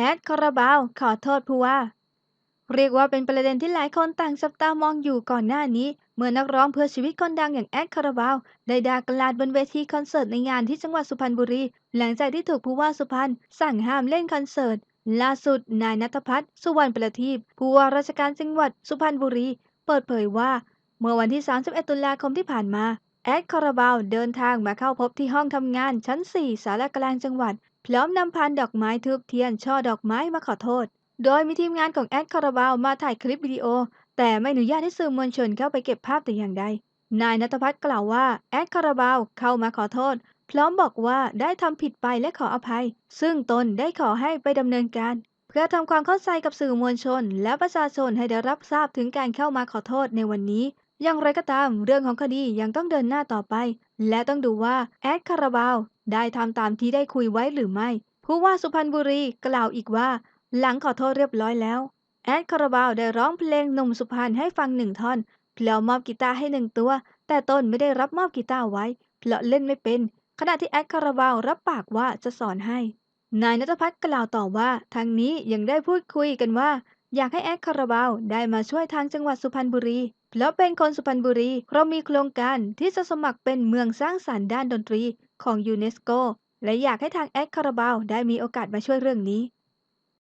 แอดคาราบาวขอโทษผู้ว่า เรียกว่าเป็นประเด็นที่หลายคนต่างจับตามองอยู่ก่อนหน้านี้ เมื่อนักร้องเพื่อชีวิตคนดังอย่างแอดคาราบาว ได้ด่ากราดบนเวทีคอนเสิร์ตในงานที่จังหวัดสุพรรณบุรี หลังจากที่ถูกผู้ว่าสุพรรณสั่งห้ามเล่นคอนเสิร์ตล่าสุดนายนัทพัฒน์สุวรรณประทีปผู้ว่าราชการจังหวัดสุพรรณบุรี เปิดเผยว่า เมื่อวันที่ 31 ตุลาคมที่ผ่านมาแอดคาราบาวเดินทางมาเข้าพบที่ห้องทำงานชั้น 4 สารกลางจังหวัด พร้อมนำพานดอกไม้ทูบเทียนช่อดอกไม้มาขอโทษ โดยมีทีมงานของแอดคาราบาวมาถ่ายคลิปวิดีโอ แต่ไม่อนุญาตให้สื่อมวลชนเข้าไปเก็บภาพแต่อย่างใด นายนัทพัฒน์กล่าวว่าแอดคาราบาวเข้ามาขอโทษ พร้อมบอกว่าได้ทำผิดไปและขออภัย ซึ่งตนได้ขอให้ไปดำเนินการ เพื่อทำความเข้าใจกับสื่อมวลชน และประชาชนให้ได้รับทราบถึงการเข้ามาขอโทษในวันนี้ อย่างไรก็ตามเรื่องของคดียังต้องเดินหน้าต่อไป และต้องดูว่าแอดคาราบาวได้ทำตามที่ได้คุยไว้หรือไม่ ผู้ว่าสุพรรณบุรีกล่าวอีกว่า หลังขอโทษเรียบร้อยแล้ว แอดคาราบาวได้ร้องเพลงหนุ่มสุพรรณให้ฟังหนึ่งท่อนพร้อมมอบกีตาร์ให้หนึ่งตัว แต่ตนไม่ได้รับมอบกีตาร์ไว้เพราะเล่นไม่เป็น ขณะที่แอดคาราบาวรับปากว่าจะสอนให้ นายนัทพัฒน์กล่าวต่อว่าทางนี้ยังได้พูดคุยกันว่า อยากให้แอดคาราบาวได้มาช่วยทางจังหวัดสุพรรณบุรี เพราะเป็นคนสุพรรณบุรีเรามีโครงการที่จะสมัครเป็นเมืองสร้างสรรค์ด้านดนตรีของยูเนสโก และอยากให้ทางแอดคาราบาวได้มีโอกาสมาช่วยเรื่องนี้